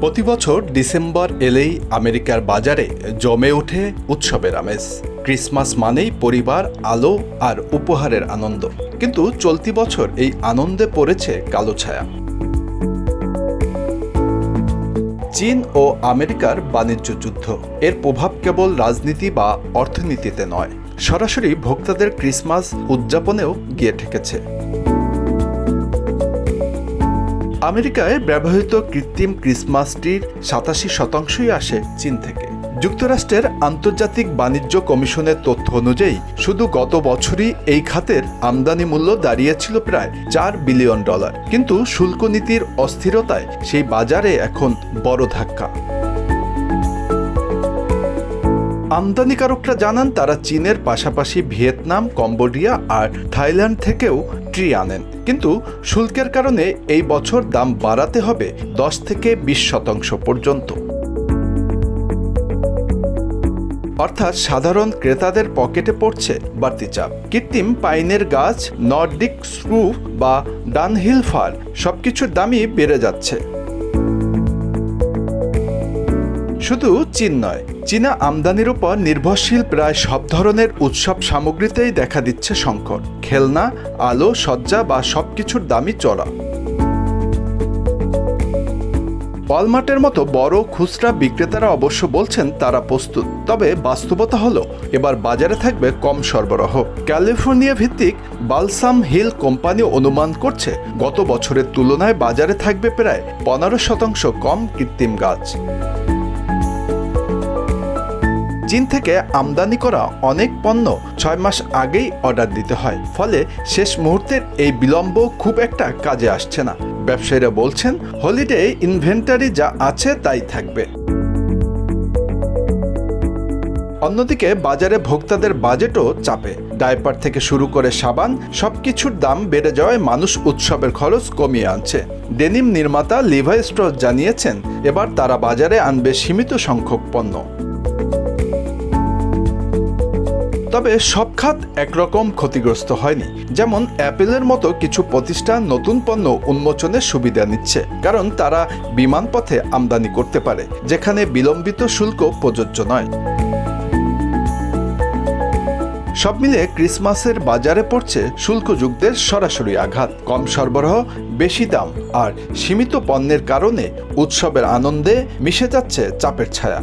প্রতি বছর ডিসেম্বর এলেই আমেরিকার বাজারে জমে ওঠে উৎসবের আমেজ। ক্রিসমাস মানেই পরিবার, আলো আর উপহারের আনন্দ। কিন্তু চলতি বছর এই আনন্দে পড়েছে কালো ছায়া। চীন ও আমেরিকার বাণিজ্য যুদ্ধ। এর প্রভাব কেবল রাজনীতি বা অর্থনীতিতে নয়। সরাসরি ভোক্তাদের ক্রিসমাস উদযাপনেও গিয়ে ঠেকেছে। আমেরিকায় ব্যবহৃত কৃত্রিম ক্রিসমাস ট্রির সাতাশি শতাংশই আসে চীন থেকে। যুক্তরাষ্ট্রের আন্তর্জাতিক বাণিজ্য কমিশনের তথ্য অনুযায়ী, শুধু গত বছরই এই খাতের আমদানি মূল্য দাঁড়িয়েছিল প্রায় চার বিলিয়ন ডলার। কিন্তু শুল্ক নীতির অস্থিরতায় সেই বাজারে এখন বড় ধাক্কা। আমদানিকারকরা জানান তারা চীনের পাশাপাশি ভিয়েতনাম, কম্বোডিয়া আর থাইল্যান্ড থেকেও ট্রি আনেন। কিন্তু শুল্কের কারণে এই বছর দাম বাড়াতে হবে দশ থেকে বিশ শতাংশ পর্যন্ত। অর্থাৎ সাধারণ ক্রেতাদের পকেটে পড়ছে বাড়তি চাপ। কৃত্রিম পাইনের গাছ, নর্ডিক স্ক্রু বা ডানহিল ফার, সবকিছুর দামই বেড়ে যাচ্ছে। শুধু চীন নয়, চীনা আমদানির উপর নির্ভরশীল প্রায় সব ধরনের উৎসব সামগ্রীতেই দেখা দিচ্ছে সংকট। খেলনা, আলো সজ্জা বা সবকিছুর দামই চড়া। ওয়ালমার্টের মতো বড় খুচরা বিক্রেতারা অবশ্য বলছেন তারা প্রস্তুত, তবে বাস্তবতা হলো, এবার বাজারে থাকবে কম সরবরাহ। ক্যালিফোর্নিয়া ভিত্তিক বালসাম হিল কোম্পানি অনুমান করছে, গত বছরের তুলনায় বাজারে থাকবে প্রায় পনেরো শতাংশ কম কৃত্রিম গাছ। চীন থেকে আমদানি করা অনেক পণ্য ছয় মাস আগেই অর্ডার দিতে হয়। ফলে শেষ মুহূর্তের এই বিলম্ব খুব একটা কাজে আসছে না। ব্যবসায়ীরা বলছেন, হলিডে ইনভেন্টারি যা আছে তাই থাকবে। অন্যদিকে বাজারে ভোক্তাদের বাজেটও চাপে। ডাইপার থেকে শুরু করে সাবান, সবকিছুর দাম বেড়ে যাওয়ায় মানুষ উৎসবের খরচ কমিয়ে আনছে। ডেনিম নির্মাতা লিভাই স্ট্রস জানিয়েছেন, এবার তারা বাজারে আনবে সীমিত সংখ্যক পণ্য। তবে সব খাত একরকম ক্ষতিগ্রস্ত হয়নি। যেমন অ্যাপেলের মতো কিছু প্রতিষ্ঠান নতুন পণ্য উন্মোচনের সুবিধা নিচ্ছে, কারণ তারা বিমানপথে আমদানি করতে পারে, যেখানে বিলম্বিত শুল্ক প্রযোজ্য নয়। সব মিলে ক্রিসমাসের বাজারে পড়ছে শুল্কযুক্তের সরাসরি আঘাত, কম সরবরাহ, বেশি দাম, আর সীমিত পণ্যের কারণে উৎসবের আনন্দে মিশে যাচ্ছে চাপের ছায়া।